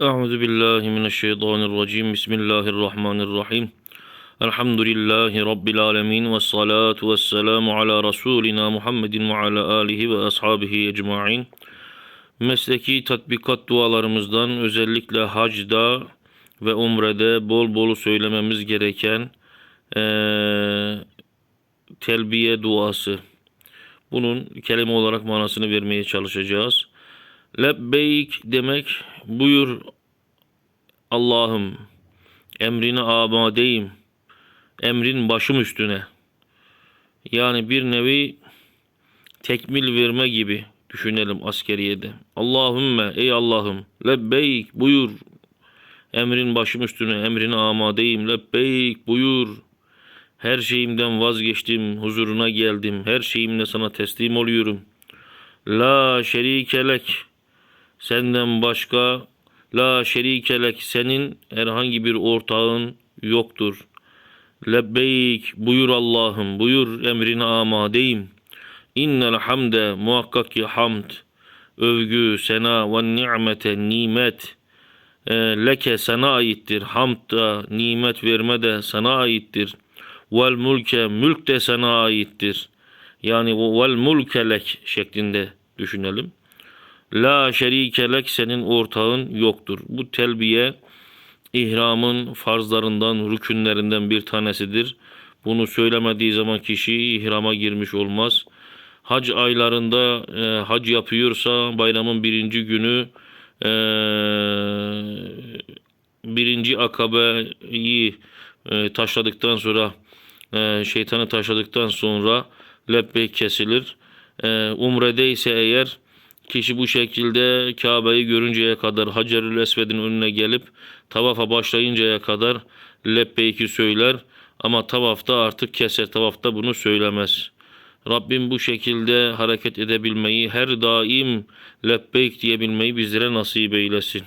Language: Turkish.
Euzu billahi mineşşeytanirracim. Bismillahirrahmanirrahim. Elhamdülillahi rabbil alamin ve salatu vesselamu ala rasulina Muhammedin ve ala alihi ve ashabihi ecmaîn. Mesleki tatbikat dualarımızdan özellikle hacda ve umrede bol bol söylememiz gereken eee telbiye duası. Bunun kelime olarak manasını vermeye çalışacağız. Lebbeyk demek buyur Allah'ım emrine amadeyim. Emrin başım üstüne. Yani bir nevi tekmil verme gibi düşünelim askeriyede. Allahümme ey Allah'ım lebbeyk buyur. Emrin başım üstüne emrine amadeyim. Lebbeyk buyur. Her şeyimden vazgeçtim, huzuruna geldim. Her şeyimle sana teslim oluyorum. La şerikelek. Senden başka la şerikelek senin herhangi bir ortağın yoktur. Lebbeyk buyur Allah'ım buyur emrine amadeyim. İnnel hamde muhakkak ki hamd, övgü, sena ve nimete nimet e, leke sana aittir. Hamd da nimet verme de sana aittir. Vel mulke mülk de sana aittir. Yani vel mulke lek şeklinde düşünelim. La şerike lek senin ortağın yoktur. Bu telbiye ihramın farzlarından, rükünlerinden bir tanesidir. Bunu söylemediği zaman kişi ihrama girmiş olmaz. Hac aylarında e, hac yapıyorsa bayramın birinci günü e, birinci akabeyi e, taşladıktan sonra e, şeytanı taşladıktan sonra lebbeyk kesilir. E, umrede ise eğer kişi bu şekilde Kabe'yi görünceye kadar Hacerül Esved'in önüne gelip tavafa başlayıncaya kadar lebbeyki söyler ama tavafta artık keser tavafta bunu söylemez. Rabbim bu şekilde hareket edebilmeyi her daim lebbeyk diyebilmeyi bizlere nasip eylesin.